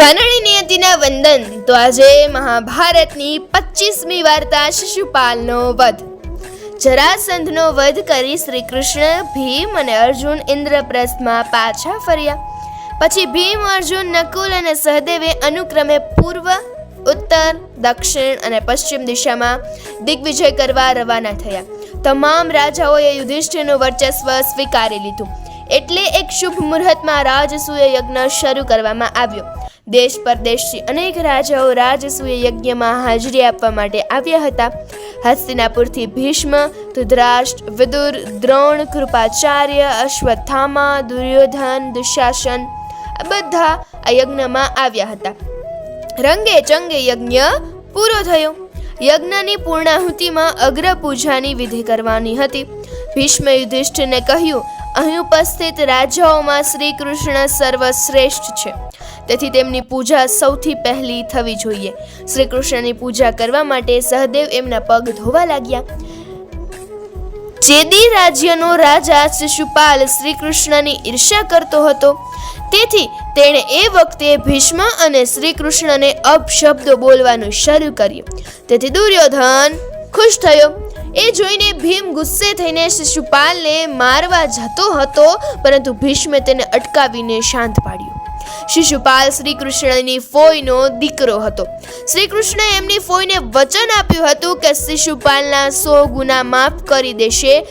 કાનડી નિયતિના વંદન. તો આજે મહાભારતની પચીસમી વાર્તા શિશુપાલનો વધ. જરાસંધનો વધ કરી શ્રી કૃષ્ણ ભીમ અને અર્જુન ઇન્દ્રપ્રસ્થમાં પાછા ફર્યા. પછી ભીમ, અર્જુન, નકુલ અને સહદેવે અનુક્રમે પૂર્વ, ઉત્તર, દક્ષિણ અને પશ્ચિમ દિશામાં દિગ્વિજય કરવા રવાના થયા. તમામ રાજાઓએ યુધિષ્ઠિરનું વર્ચસ્વ સ્વીકારી લીધું. એટલે એક શુભ મુહૂર્તમાં રાજસૂય યજ્ઞ શરૂ કરવામાં આવ્યો. દેશ પરદેશથી અનેક રાજાઓ રાજસૂય યજ્ઞમાં હાજરી આપવા માટે આવ્યા હતા. હસ્તિનાપુરથી ભીષ્મ, ધૃતરાષ્ટ્ર, વિદુર, દ્રોણ, કૃપાચાર્ય, અશ્વત્થામા, દુર્યોધન, દુશાસન બધા આ યજ્ઞમાં આવ્યા હતા. રંગે ચંગે યજ્ઞ પૂરો થયો. યજ્ઞની પૂર્ણાહુતિમાં અગ્ર પૂજાની વિધિ કરવાની હતી. ભીષ્મ યુધિષ્ઠિરને કહ્યું અહીં ઉપસ્થિત રાજાઓમાં શ્રી કૃષ્ણ સર્વશ્રેષ્ઠ છે. તેથી તેમની પૂજા સૌથી પહેલી થવી જોઈએ. શ્રી કૃષ્ણની પૂજા કરવા માટે સહદેવ એમના પગ ધોવા લાગ્યા. ચેદી રાજ્યનો રાજા શિશુપાલ શ્રી કૃષ્ણની ઈર્ષ્યા કરતો હતો, તેથી તેણે એ વખતે ભીષ્મ અને શ્રી કૃષ્ણને અપશબ્દો બોલવાનું શરૂ કર્યું. તેથી દુર્યોધન ખુશ થયો. એ જોઈને ભીમ ગુસ્સે થઈને શિશુપાલને મારવા જતો હતો, પરંતુ ભીષ્મે તેને અટકાવીને શાંત પાડ્યો. શિશુપાલ શ્રી કૃષ્ણની ફોઈનો દીકરો હતો. શ્રી કૃષ્ણએ એમની ફોઈને વચન આપ્યું હતું કે શિશુપાલના સો ગુના માફ કરી દેશે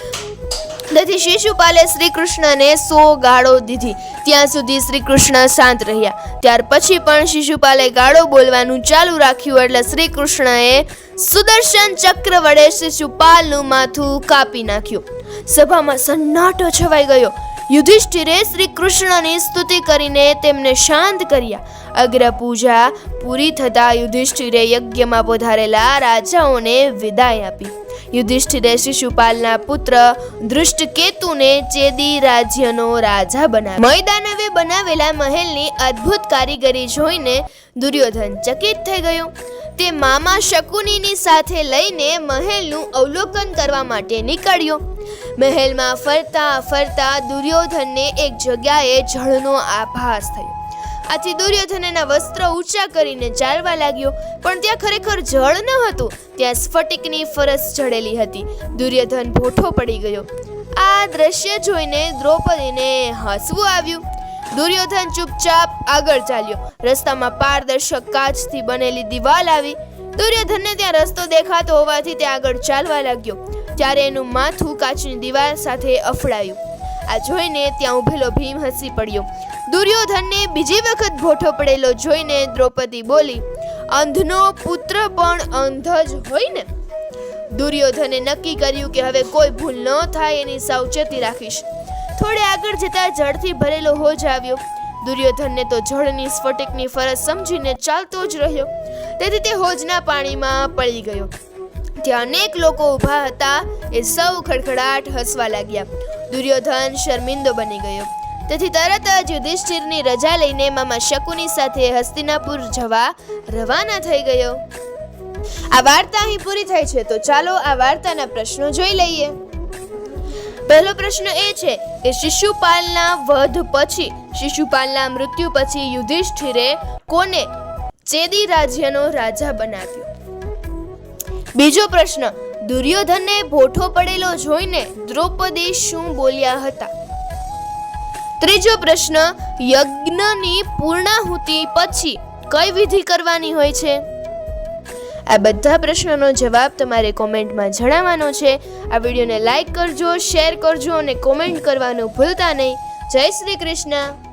તેથી શિશુપાલે શ્રી કૃષ્ણને સો ગાળો દીધી. ત્યાં સુધી શ્રી કૃષ્ણ શાંત રહ્યા. ત્યાર પછી પણ શિશુપાલે ગાળો બોલવાનું ચાલુ રાખ્યું એટલે શ્રી કૃષ્ણએ સુદર્શન ચક્ર વડે શિશુપાલનું માથું કાપી નાખ્યું. સભામાં સન્નાટો છવાઈ ગયો. યુધિષ્ઠિરે શ્રી કૃષ્ણની સ્તુતિ કરીને તેમને શાંત કર્યા. અગ્ર પૂજા પૂરી થતાં યુધિષ્ઠિરે યજ્ઞમાં પધારેલા રાજાઓને વિદાય આપી. યુધિષ્ઠિરે શિશુપાલના પુત્ર ધૃષ્ટકેતુને ચેદી રાજ્યનો રાજા બનાવ્યો. મૈદાનવે બનાવેલા મહેલની અદ્ભુત કારીગરી જોઈને દુર્યોધન ચકિત થઈ ગયો. તે મામા શકુનીની સાથે લઈને મહેલનું અવલોકન કરવા માટે નીકળ્યો. મહેલમાં ફરતા ફરતા દુર્યોધનને એક જગ્યાએ જળનો આભાસ થયો. આથી દુર્યોધન એના વસ્ત્ર ઊંચા કરીને ચાલવા લાગ્યો. પણ ત્યાં ખરેખર જળ ન હતું. ત્યાં સ્ફટિકની ફરસ ચડેલી હતી. દુર્યોધન ભોઠો પડી ગયો. આ દ્રશ્ય જોઈને દ્રૌપદીને હસવું આવ્યું. દુર્યોધન ચૂપચાપ આગળ ચાલ્યો. રસ્તામાં પારદર્શક કાચથી બનેલી દિવાલ આવી. દુર્યોધનને ત્યાં રસ્તો દેખાતો હોવાથી તે આગળ ચાલવા લાગ્યો. ત્યારે એનું માથું કાચની દિવાલ સાથે અફડાયું. આ જોઈને ત્યાં ઊભેલો ભીમ હસી પડ્યો. દુર્યોધનને બીજી વખત ભોઠો પડેલો જોઈને દ્રૌપદી બોલી, અંધનો પુત્ર પણ અંધ જ હોય ને? દુર્યોધને નક્કી કર્યું કે હવે કોઈ ભૂલ ન થાય એની સાવચેતી રાખીશ. થોડે આગળ જતા જળથી ભરેલો હોજ આવ્યો. દુર્યોધનને તો જળની સ્ફટિકની ફરજ સમજીને ચાલતો જ રહ્યો. તેથી તે હોજના પાણીમાં પડી ગયો. ત્યાં અનેક લોકો ઊભા હતા એ સૌ ખડખડાટ હસવા લાગ્યા. દુર્યોધન શર્મિંદો બની ગયો. તેથી તરત જ યુધિષ્ઠિરની રજા લઈને મામા શકુની સાથે હસ્તિનાપુર જવા રવાના થઈ ગયો. આ વાર્તા અહીં પૂરી થાય છે, તો ચાલો આ વાર્તાના પ્રશ્નો જોઈ લઈએ. પહેલો પ્રશ્ન એ છે કે શિશુપાલના વધ પછી, શિશુપાલના મૃત્યુ પછી યુધિષ્ઠિરે કોને ચેદી રાજ્યનો રાજા બનાવ્યો? બીજો પ્રશ્ન દુર્યોધનને ભોઠો પડેલો જોઈને દ્રૌપદી શું બોલ્યા હતા? ત્રીજો પ્રશ્ન, યજ્ઞની પૂર્ણાહુતિ પછી કઈ વિધિ કરવાની હોય છે? આ બધા પ્રશ્નોનો જવાબ તમારે કોમેન્ટમાં જણાવવાનો છે. આ વિડીયોને લાઈક કરજો, શેર કરજો અને કોમેન્ટ કરવાનું ભૂલતા નહીં. જય શ્રી કૃષ્ણ.